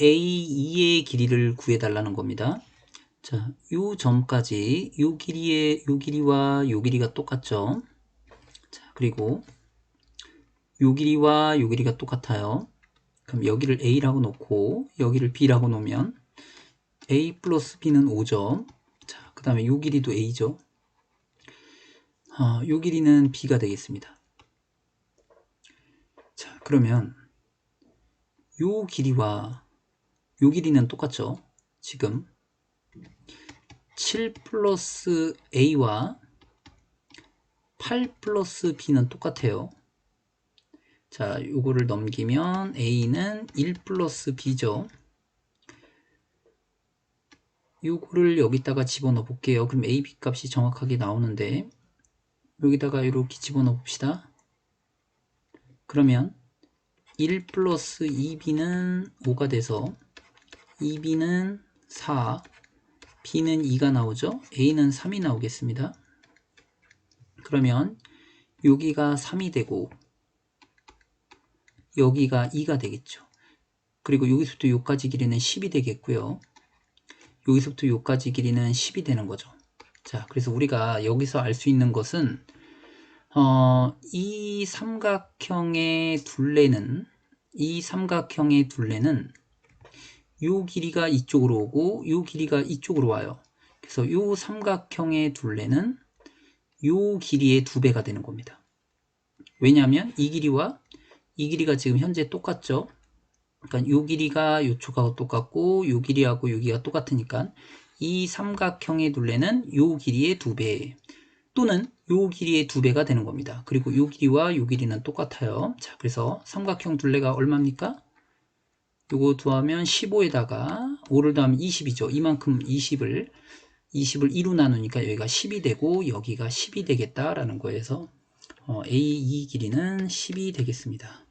A2의 길이를 구해달라는 겁니다. 자, 요 점까지 요 길이의 요 길이와 요 길이가 똑같죠. 자, 그리고 요 길이와 요 길이가 똑같아요. 그럼 여기를 A라고 놓고 여기를 B라고 놓으면 A 플러스 B는 5점. 자, 그 다음에 요 길이도 A죠. 아, 요 길이는 B가 되겠습니다. 자, 그러면 요 길이와 요 길이는 똑같죠? 지금 7 플러스 A와 8 플러스 B는 똑같아요. 자, 요거를 넘기면 A는 1 플러스 B죠. 요거를 여기다가 집어넣어 볼게요. 그럼 A, B 값이 정확하게 나오는데 여기다가 이렇게 집어넣어 봅시다. 그러면 1 플러스 2b는 5가 돼서 2b는 4, b는 2가 나오죠. a는 3이 나오겠습니다. 그러면 여기가 3이 되고 여기가 2가 되겠죠. 그리고 여기서부터 여기까지 길이는 10이 되겠고요. 여기서부터 여기까지 길이는 10이 되는 거죠. 자, 그래서 우리가 여기서 알 수 있는 것은 어, 이 삼각형의 둘레는 이 삼각형의 둘레는 요 길이가 이쪽으로 오고 요 길이가 이쪽으로 와요. 그래서 요 삼각형의 둘레는 요 길이의 두 배가 되는 겁니다. 왜냐하면 이 길이와 이 길이가 지금 현재 똑같죠. 그러니까 요 길이가 요쪽하고 똑같고 요 길이하고 여기가 똑같으니까 이 삼각형의 둘레는 요 길이의 두 배. 또는 요 길이의 두 배가 되는 겁니다. 그리고 요 길이와 요 길이는 똑같아요. 자, 그래서 삼각형 둘레가 얼마입니까? 요거 더하면 15에다가 5를 더하면 20이죠. 이만큼 20을 20을 2로 나누니까 여기가 10이 되고 여기가 10이 되겠다라는 거에서 어, A2 길이는 10이 되겠습니다.